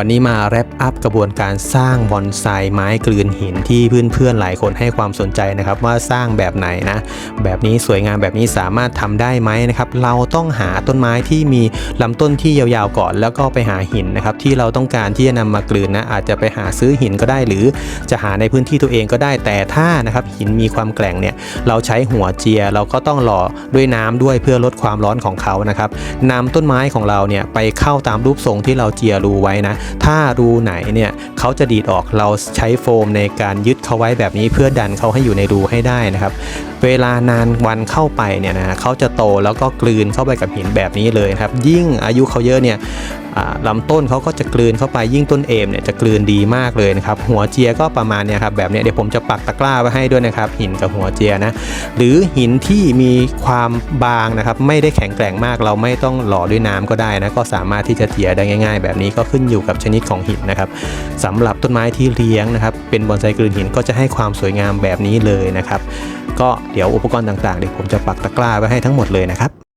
วันนี้มาแรปอัพกระบวนการสร้างบอนไซไม้กลืนหินที่เพื่อนๆหลายคนให้ความสนใจนะครับว่าสร้างแบบไหนนะแบบนี้สวยงามแบบนี้สามารถทำได้ไหมนะครับเราต้องหาต้นไม้ที่มีลำต้นที่ยาวๆก่อน แล้วก็ไปหาหินนะครับที่เราต้องการที่จะนำมากลืนนะอาจจะไปหาซื้อหินก็ได้ หรือจะหาในพื้นที่ตัวเองก็ได้แต่ถ้านะครับหินมีความแกร่งเนี่ยเราใช้หัวเจียเราก็ต้องหล่อด้วยน้ำด้วยเพื่อลดความร้อนของเขานะครับนำต้นไม้ของเราเนี่ยไปเข้าตามรูปทรงที่เราเจียรูไว้นะถ้ารูไหนเนี่ยเขาจะดีดออกเราใช้โฟมในการยึดเขาไว้แบบนี้เพื่อดันเขาให้อยู่ในรูให้ได้นะครับเวลานานวันเข้าไปเนี่ยนะเขาจะโตแล้วก็กลืนเข้าไปกับหินแบบนี้เลยครับ ยิ่งอายุเขาเยอะเนี่ยลำต้นเขาก็จะกลืนเข้าไปยิ่งต้นเอมเนี่ยจะกลืนดีมากเลยนะครับ หัวเจียก็ประมาณเนี่ยครับแบบเนี้ยเดี๋ยวผมจะปักตะกร้าไว้ให้ด้วยนะครับหินกับหัวเจียนะหรือหินที่มีความบางนะครับไม่ได้แข็งแกร่งมากเราไม่ต้องหล่อด้วยน้ำก็ได้นะก็สามารถที่จะเจียได้ง่าย ๆ แบบนี้ก็ขึ้นอยู่กับชนิดของหินนะครับสำหรับต้นไม้ที่เลี้ยงนะครับเป็นบอนไซกลืนหินก็จะให้ความสวยงามแบบนี้เลยนะครับ ก็เดี๋ยวอุปกรณ์ต่างๆเดี๋ยวผมจะปักตะกร้าไว้ให้ทั้งหมดเลยนะครับ